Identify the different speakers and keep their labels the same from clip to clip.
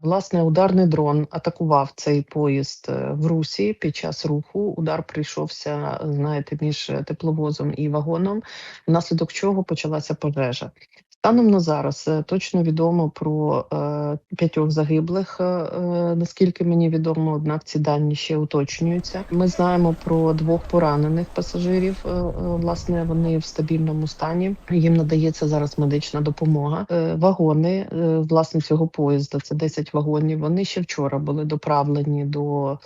Speaker 1: Власне, ударний дрон атакував цей поїзд е, в Русі під час руху. Удар прийшовся, знаєте, між тепловозом і вагоном, внаслідок чого почалася пожежа. Станом на зараз е, точно відомо про е, п'ятьох загиблих. е, е, Наскільки мені відомо, однак ці дані ще уточнюються. Ми знаємо про двох поранених пасажирів. е, е, Власне, вони в стабільному стані. Їм надається зараз медична допомога. Е, Вагони е, власне цього поїзда. Це 10 вагонів. Вони ще вчора були доправлені до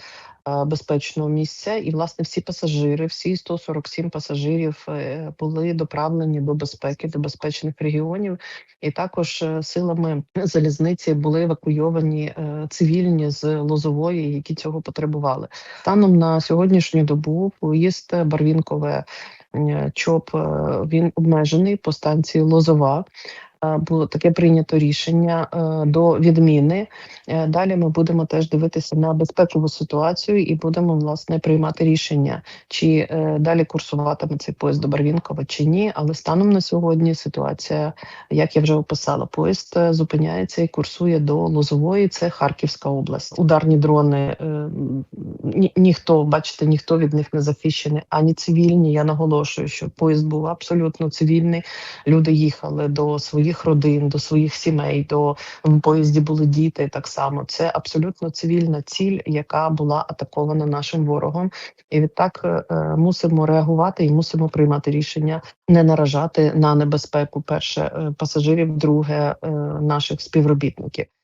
Speaker 1: безпечного місця, і власне всі пасажири, всі 147 пасажирів е, були доправлені до безпеки, до безпечних регіонів, і також е, силами залізниці були евакуйовані е, цивільні з Лозової, які цього потребували. Станом на сьогоднішню добу поїзд Барвінкове е, ЧОП е, він обмежений по станції Лозова. Е, Було таке прийнято рішення е, до відміни. Е, Далі ми будемо теж дивитися на безпекову ситуацію і будемо власне приймати рішення, чи далі курсуватиме цей поїзд до Барвінкова чи ні. Але станом на сьогодні ситуація, як я вже описала, поїзд зупиняється і курсує до Лозової. Це Харківська область. Ударні дрони ні, ніхто, бачите, ніхто від них не захищений, ані цивільні. Я наголошую, що поїзд був абсолютно цивільний. Люди їхали до своїх родин, до своїх сімей. До в поїзді були діти. Так само це абсолютно цивільна ціль, яка була атакована нашим ворогом. І відтак е, е, мусимо реагувати і мусимо приймати рішення не наражати на небезпеку. Перше е, пасажирів, друге наших співробітників.